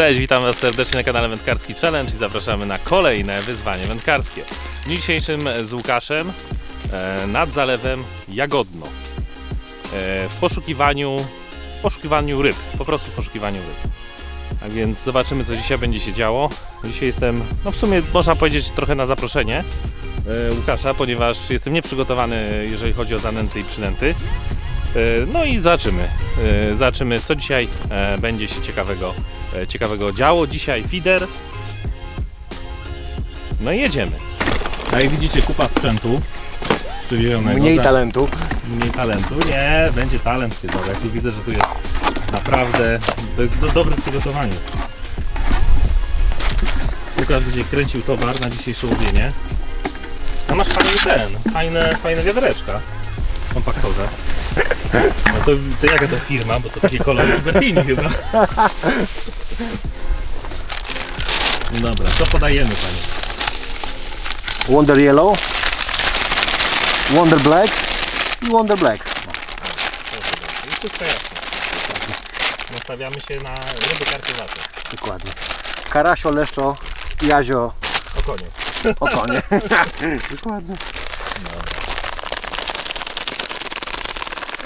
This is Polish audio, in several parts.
Cześć, witam Was serdecznie na kanale Wędkarski Challenge i zapraszamy na kolejne wyzwanie wędkarskie. W dniu dzisiejszym z Łukaszem e, nad zalewem Jagodno. E, w poszukiwaniu, w poszukiwaniu ryb, po prostu w poszukiwaniu ryb. Tak więc zobaczymy co dzisiaj będzie się działo. Dzisiaj jestem, no w sumie można powiedzieć trochę na zaproszenie e, Łukasza, ponieważ jestem nieprzygotowany jeżeli chodzi o zanęty i przynęty. No i zobaczymy. Zobaczymy, co dzisiaj będzie się ciekawego, ciekawego działo. Dzisiaj feeder. No i jedziemy. A jak widzicie, kupa sprzętu przywiezionego. Mniej za- talentu. Mniej talentu. Nie, będzie talent chyba. Jak tu widzę, że tu jest naprawdę, to jest do, dobre przygotowanie. Łukasz będzie kręcił towar na dzisiejsze łowienie. No masz fajny ten, fajne, fajne wiadereczka kompaktowe. No to, to jaka to firma, bo to takie kolory Cupertini chyba. Dobra, co podajemy panie? Wonder Yellow. Wonder Black. I Wonder Black. Już wszystko jasne. Nastawiamy się na ryby karpiowate. Dokładnie. Karasio, leszczo, jazio, O konie. okonie. Dokładnie.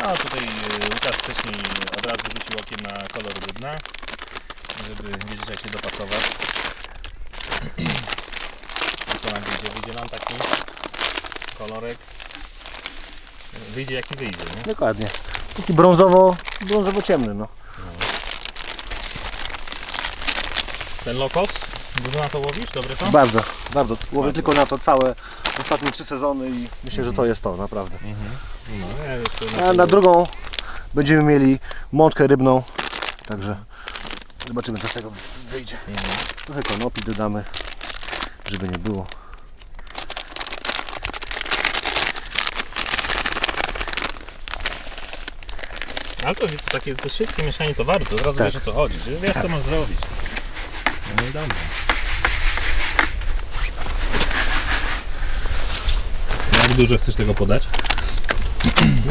No tutaj y, Łukasz wcześniej od razu rzucił okiem na kolor dna, żeby wiedzieć jak się dopasować. I co nam wyjdzie? Wyjdzie nam taki kolorek. Wyjdzie jaki wyjdzie, nie? Dokładnie. Taki brązowo, brązowo ciemny, no. Ten lokos, dużo na to łowisz? Dobry to? Bardzo, bardzo. Łowię Bardzo. tylko na to całe ostatnie trzy sezony i myślę, że to jest to, naprawdę. No, ja jeszcze A na drugą będziemy mieli mączkę rybną. Także zobaczymy co z tego wyjdzie. Trochę konopi dodamy, żeby nie było. Ale to wiecie, takie to szybkie mieszanie towaru, to od razu Tak. wiesz o co chodzi. że Wiesz co masz zrobić. No i dobra. Jak dużo chcesz tego podać?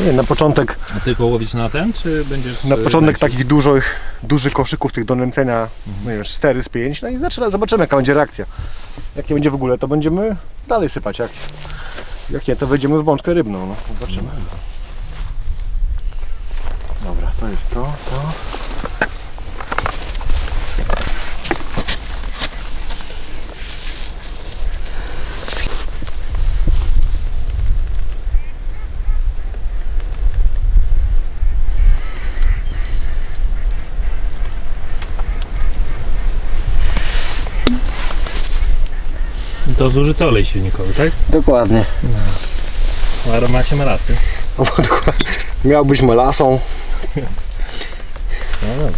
Nie, na początek A tylko łowić na ten, czy będziesz... Na e, początek nęcił? takich dużych, dużych koszyków tych do nęcenia, nie wiem, 4 z 5, no i zaczyna, zobaczymy jaka będzie reakcja. Jak nie będzie w ogóle, to będziemy dalej sypać, jak, jak nie, to wejdziemy w bączkę rybną, no, zobaczymy. Dobra, to jest to, to. To zużyty olej silnikowy, tak? Dokładnie. W aromacie melasy. Miał być melasą. No dobrze.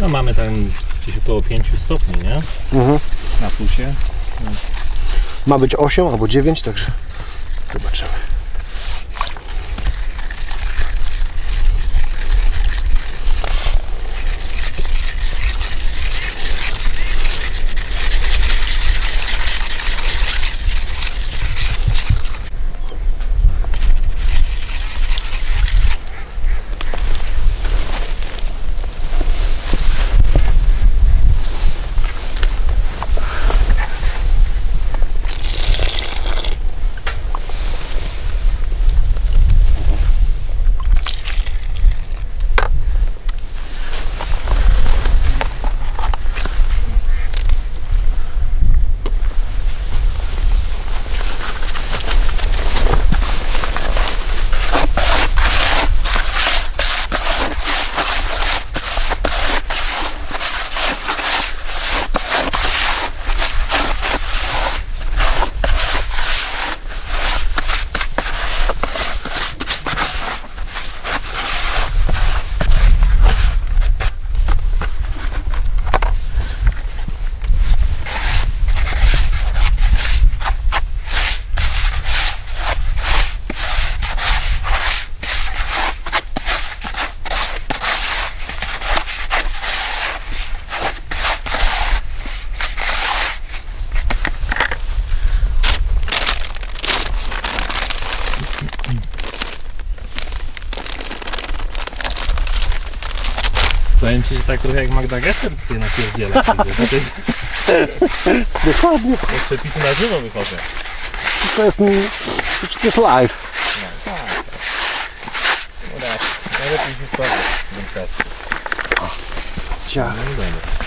No mamy tam gdzieś około 5 stopni, nie? Mhm. Na plusie, więc Ma być 8 albo 9, także zobaczymy. Powiem ci, że tak trochę jak Magda Gessler tutaj napierdziela Dokładnie. te przepisy na żywo wychodzą. Wszystko jest, to jest live. U nas najlepiej się sprawdza wędkarstwo. Ciach. No dobra.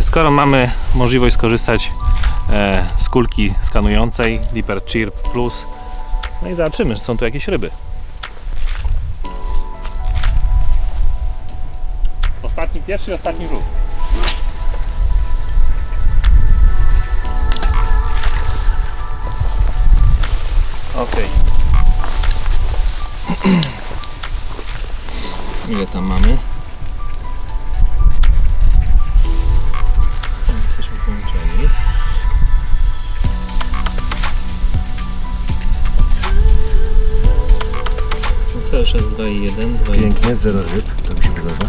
Skoro mamy możliwość skorzystać e, z kulki skanującej Liper Chirp Plus, no i zobaczymy, czy są tu jakieś ryby. Ostatni, pierwszy i ostatni rzut. Okej. Ile tam mamy? No cały czas 2 i 1, 2 i Pięknie, zero ryb. To mi się podoba.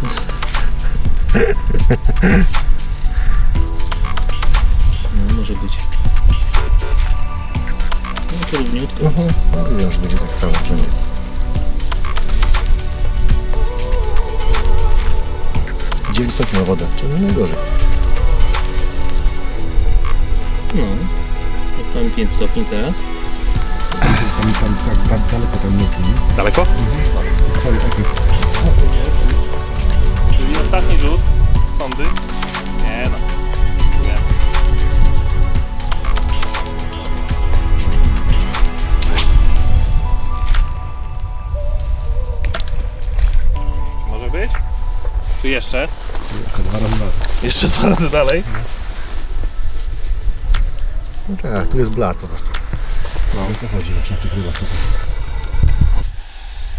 No może być. No to równiutko jest. Mówiłem, że będzie tak samo wszędzie. Dziewięć stopni na wodę, czyli nie gorzej. No. Mamy 5 stopni teraz. Tam, tam, tak, tak daleko tam nie płynie. Daleko? To jest cały ekip. Czyli ostatni rzut. Sądy? Nie no. Nie. Może być? Tu jeszcze? Jeszcze dwa razy dwa. Jeszcze dwa razy dalej. No tak, tu jest blat po prostu. No. O to chodzi właśnie w tych rybach.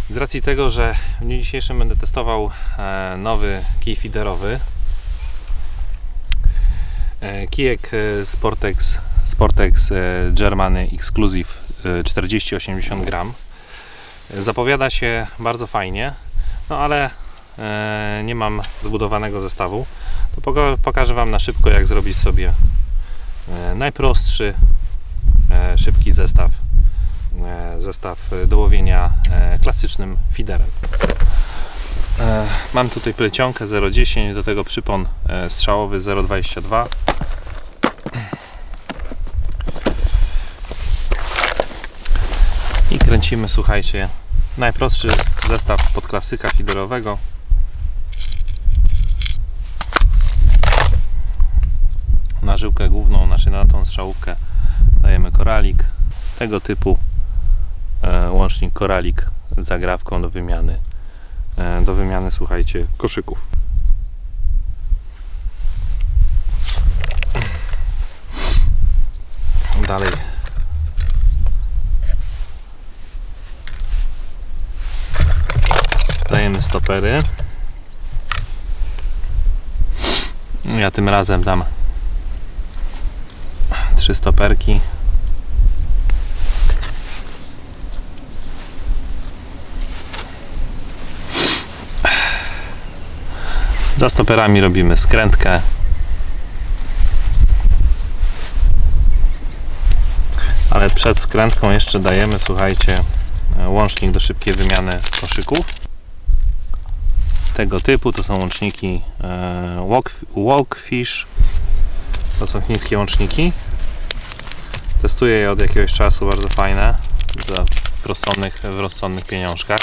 Z racji tego, że w dniu dzisiejszym będę testował e, nowy kij feederowy. E, kijek e, Sportex, Sportex Germany Exclusive e, 40-80 gram. Zapowiada się bardzo fajnie, no ale nie mam zbudowanego zestawu. To poka- pokażę Wam na szybko, jak zrobić sobie najprostszy, szybki zestaw e, zestaw do łowienia e, klasycznym feederem. E, Mam tutaj plecionkę 0,10, do tego przypon e, strzałowy 0,22. I kręcimy, słuchajcie, najprostszy zestaw pod klasyka feederowego. Na żyłkę główną, znaczy na tą strzałówkę dajemy koralik. Tego typu e, łącznik koralik z zagrawką do wymiany e, do wymiany słuchajcie koszyków. Dalej. Dajemy stopery. Ja tym razem dam trzy stoperki Za stoperami robimy skrętkę. Ale przed skrętką jeszcze dajemy, słuchajcie, łącznik do szybkiej wymiany koszyków. Tego typu to są łączniki e, walk, Walkfish. To są chińskie łączniki. Testuję je od jakiegoś czasu, bardzo fajne. Za, w, rozsądnych, w rozsądnych pieniążkach.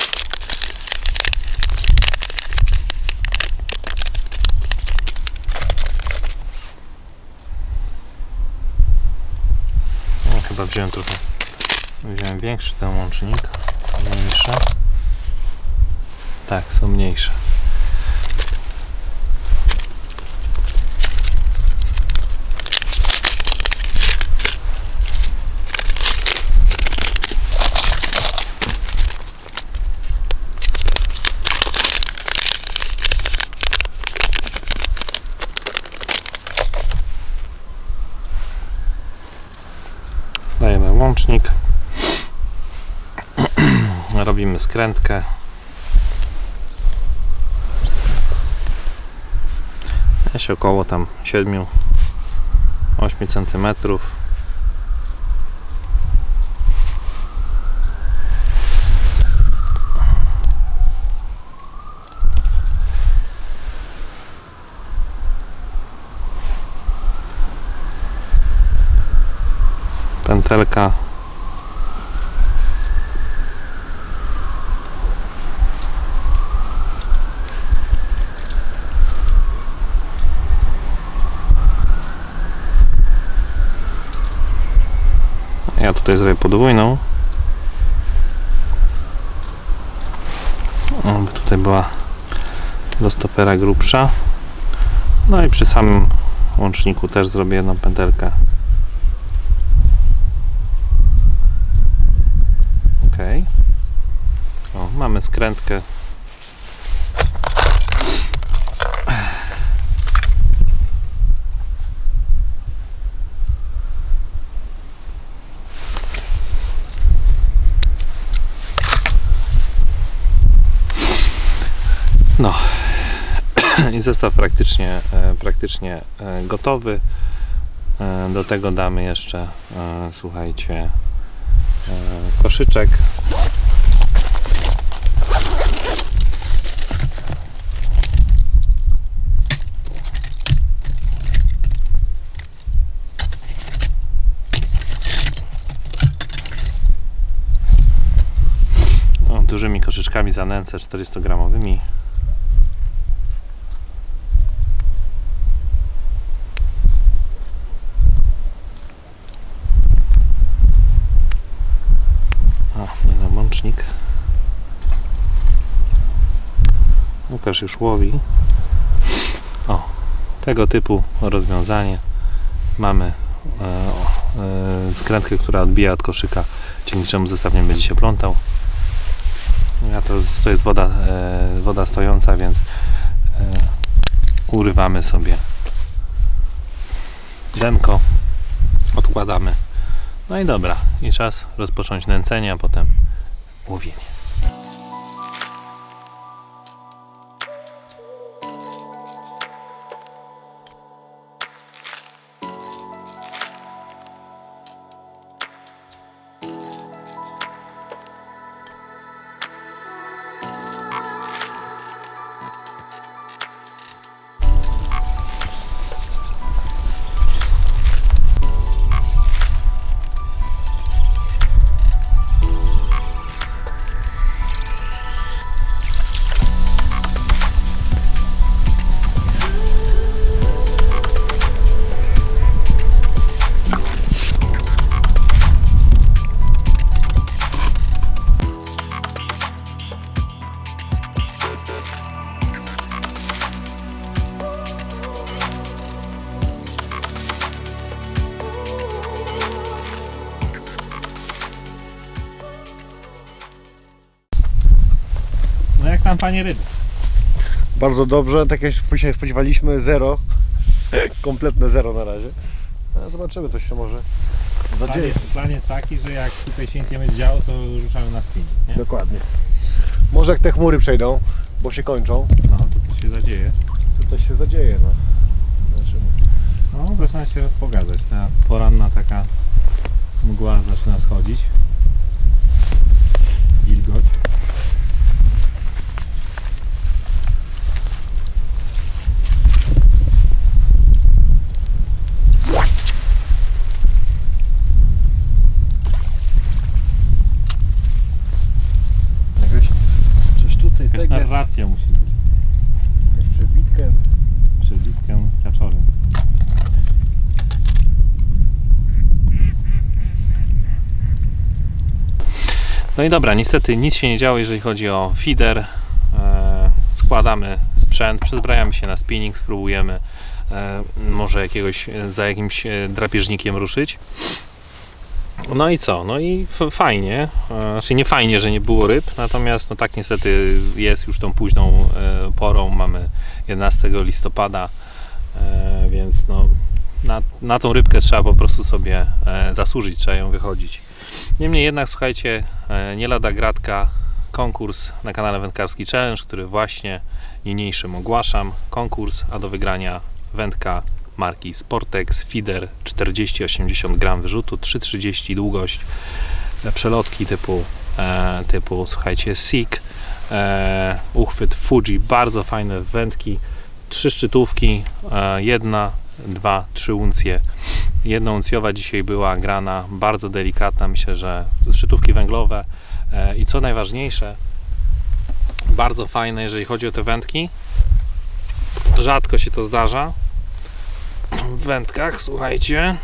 No, chyba wziąłem trochę. Wziąłem większy ten łącznik. Są mniejsze. Tak, są mniejsze. Łącznik. Robimy skrętkę. Jest około tam 7-8 cm. Pętelka Ja tutaj zrobię podwójną. O, by tutaj była do stopera grubsza. No i przy samym łączniku też zrobię jedną pętelkę. Ok. O, mamy skrętkę. No. I zestaw praktycznie, e, praktycznie e, gotowy. E, Do tego damy jeszcze, słuchajcie, koszyczek. O, dużymi koszyczkami zanęcę 400 gramowymi. O, nie na łącznik. Łukasz już łowi. O, tego typu rozwiązanie. Mamy e, e, skrętkę, która odbija od koszyka, dzięki czemu zestaw nie będzie się plątał. Ja to, to jest woda, e, woda stojąca, więc e, urywamy sobie denko, odkładamy. No i dobra, i czas rozpocząć nęcenie, a potem łowienie. Tam panie ryby? Bardzo dobrze, tak jak się spodziewaliśmy, zero. Kompletne zero na razie. Zobaczymy, coś się może Plan zadzieje. jest, plan jest taki, że jak tutaj się nic nie będzie działo, to ruszamy na spinning, nie? Dokładnie. Może jak te chmury przejdą, bo się kończą, No, to coś się zadzieje. to coś się zadzieje. No. Zobaczymy. No, zaczyna się rozpogadzać. Ta poranna taka mgła zaczyna schodzić. Wilgoć. Jakieś, coś tutaj Narracja musi być. przebitkę. Przebitkę kaczorem. No i dobra, niestety nic się nie działo, jeżeli chodzi o feeder. E, składamy sprzęt, przezbrajamy się na spinning, spróbujemy e, może jakiegoś, e, za jakimś drapieżnikiem ruszyć. No i co? No i fajnie. E, Znaczy nie fajnie, że nie było ryb, natomiast no tak niestety jest już tą późną e, porą. Mamy 11 listopada, e, więc no na, na tą rybkę trzeba po prostu sobie zasłużyć, trzeba ją wychodzić. Niemniej jednak, słuchajcie, nie lada gratka, konkurs na kanale Wędkarski Challenge, który właśnie niniejszym ogłaszam. Konkurs, a do wygrania wędka marki Sportex Feeder 40-80 gram wyrzutu, 3,30 długość, przelotki typu, e, typu słuchajcie, Seek, e, uchwyt Fuji, bardzo fajne wędki, trzy szczytówki, e, jedna, dwa, trzy uncje. Jedna uncjowa dzisiaj była grana, bardzo delikatna, myślę, że szczytówki węglowe e, i co najważniejsze, bardzo fajne, jeżeli chodzi o te wędki. Rzadko się to zdarza wędkach, słuchajcie.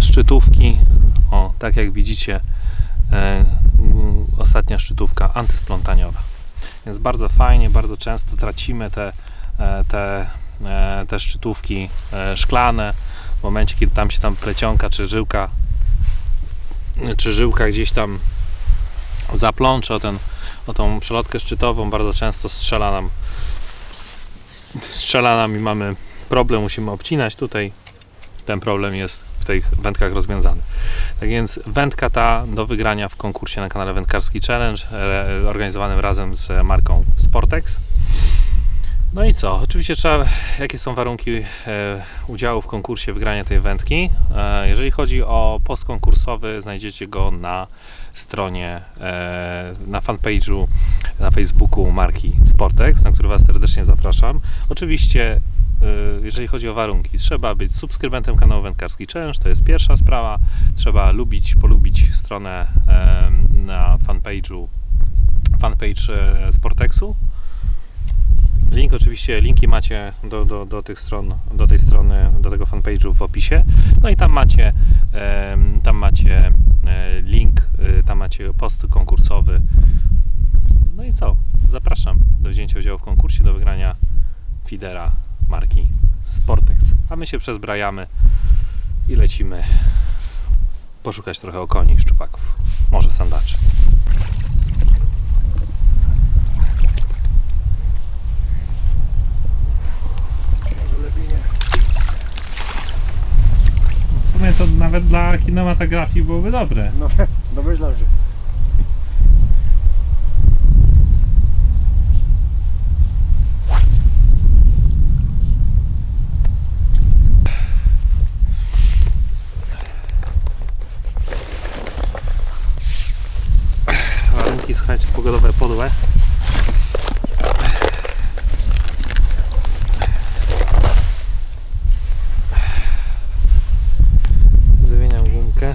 Szczytówki, o, tak jak widzicie, e, mm, ostatnia szczytówka antysplątaniowa. Więc bardzo fajnie, bardzo często tracimy te, e, te, e, te szczytówki e, szklane w momencie, kiedy tam się tam plecionka czy żyłka czy żyłka gdzieś tam zaplącze o, ten, o tą przelotkę szczytową, bardzo często strzela nam strzela nam i mamy problem, musimy obcinać tutaj ten problem jest w tych wędkach rozwiązany. Tak więc wędka ta do wygrania w konkursie na kanale Wędkarski Challenge e, organizowanym razem z marką Sportex. No i co? Oczywiście trzeba, jakie są warunki e, udziału w konkursie wygrania tej wędki. E, jeżeli chodzi o post konkursowy, znajdziecie go na stronie, na fanpage'u na Facebooku marki Sportex, na który Was serdecznie zapraszam. Oczywiście, jeżeli chodzi o warunki, trzeba być subskrybentem kanału Wędkarski Challenge, to jest pierwsza sprawa. Trzeba lubić, polubić stronę na fanpage'u fanpage e, Sportexu. Link oczywiście, linki macie do, do, do tych stron, do tej strony, do tego fanpage'u w opisie. No i tam macie, tam macie e, link, e, tam macie post konkursowy. No i co? Zapraszam do wzięcia udziału w konkursie do wygrania Fidera marki Sportex. A my się przezbrajamy i lecimy poszukać trochę okoni i szczupaków. Może sandaczy. W sumie to nawet dla kinematografii byłoby dobre. No, domyślam się. warunki, słuchajcie, pogodowe podłe. Zmieniam gumkę.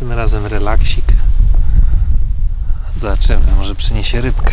Tym razem relaksik. Zobaczymy, może przyniesie rybkę.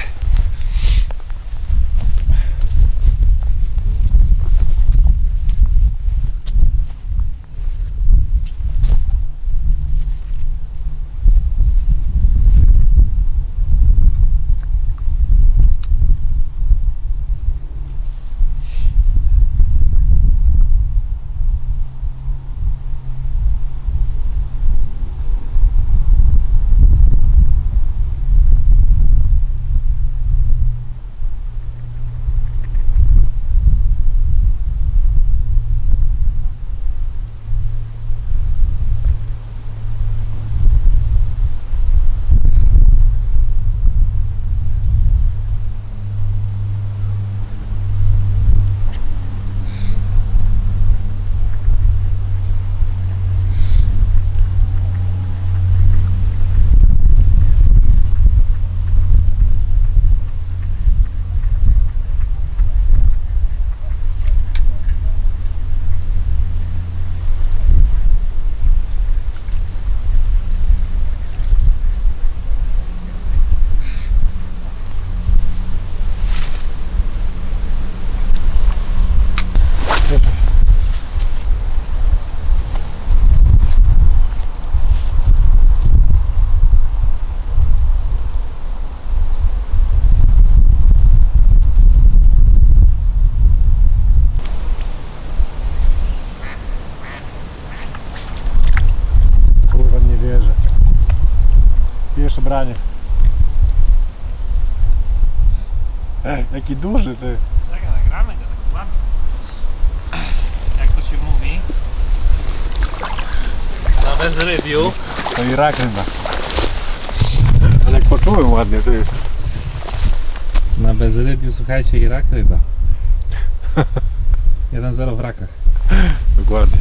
Branie. Ej, jaki duży ty. Czekaj, nagramy go tak ładnie. Jak to się mówi? Na bezrybiu. To i rak chyba. Ale jak poczułem ładnie, ty. Na bezrybiu, słuchajcie, i rak ryba. 1-0 w rakach. Dokładnie.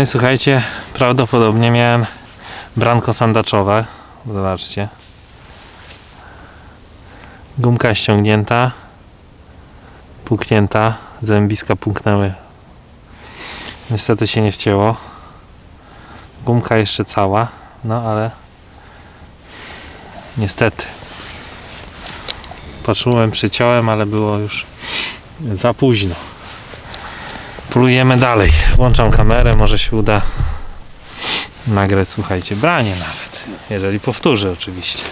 No i słuchajcie, prawdopodobnie miałem branko sandaczowe. Zobaczcie. Gumka ściągnięta, puknięta, zębiska puknęły. Niestety się nie wcięło. Gumka jeszcze cała, no ale niestety. Poczułem, przyciąłem, ale było już za późno. Plujemy dalej. Włączam kamerę, może się uda nagrać, słuchajcie, branie nawet. Jeżeli powtórzę oczywiście.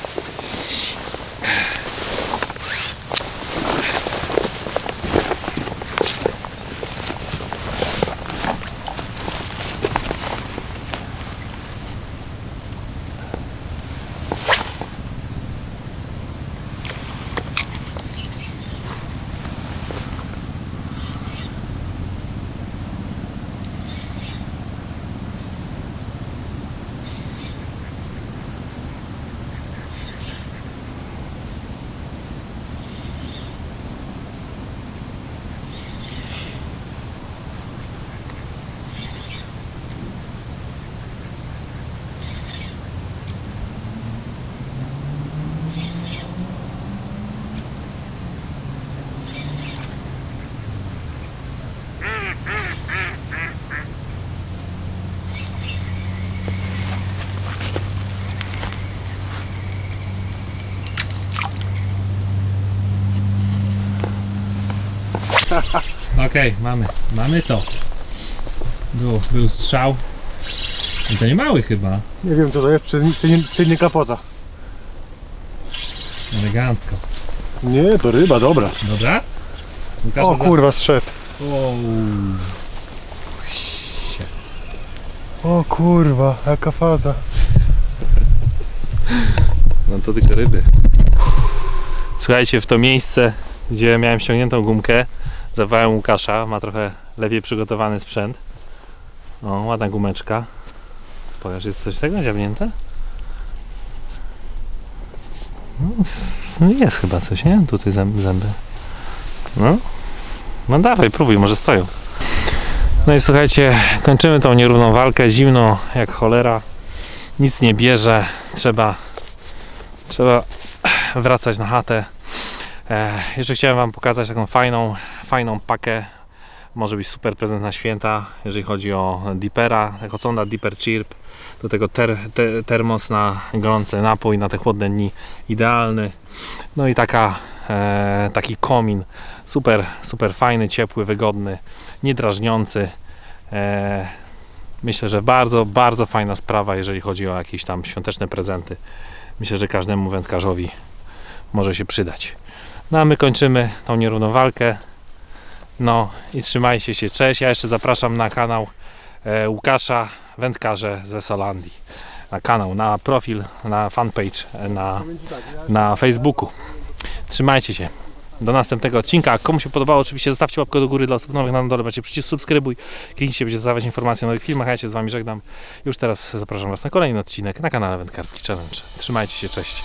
Okej, mamy. Mamy to. Był, był strzał. I to nie mały chyba. Nie wiem co to jest, czy, czy, nie, czy nie kapota. Elegancko. Nie, to ryba, dobra. Dobra? Łukasza O za- kurwa, zszedł. O, shit. O kurwa, jaka faza. No to tylko ryby. Słuchajcie, w to miejsce, gdzie miałem ściągniętą gumkę, zawołałem Łukasza, ma trochę lepiej przygotowany sprzęt. O, ładna gumeczka. Pokaż, jest coś tego dziabnięte? No, jest chyba coś, nie? Tutaj zęby. No. No dawaj, próbuj, może stoją. No i słuchajcie, kończymy tą nierówną walkę. Zimno jak cholera. Nic nie bierze. Trzeba trzeba wracać na chatę. E, jeszcze chciałem Wam pokazać taką fajną, fajną pakę może być super prezent na święta, jeżeli chodzi o Deepera, jako sonda Deeper Chirp, do tego ter, te, termos na gorący napój, na te chłodne dni idealny. No i taka, e, taki komin, super, super fajny, ciepły, wygodny, niedrażniący. E, myślę, że bardzo, bardzo fajna sprawa, jeżeli chodzi o jakieś tam świąteczne prezenty. Myślę, że każdemu wędkarzowi może się przydać. No a my kończymy tą nierówną walkę. No i trzymajcie się, cześć. Ja jeszcze zapraszam na kanał e, Łukasza Wędkarze ze Solandii. Na kanał, na profil, na fanpage, e, na, na Facebooku. Trzymajcie się. Do następnego odcinka. Komu się podobało, oczywiście zostawcie łapkę do góry dla osób nowych. Na dole macie przycisk subskrybuj. Kliknijcie, będzie dostawać informacje o nowych filmach. a Ja się z Wami żegnam. Już teraz zapraszam Was na kolejny odcinek na kanale Wędkarski Challenge. Trzymajcie się, cześć.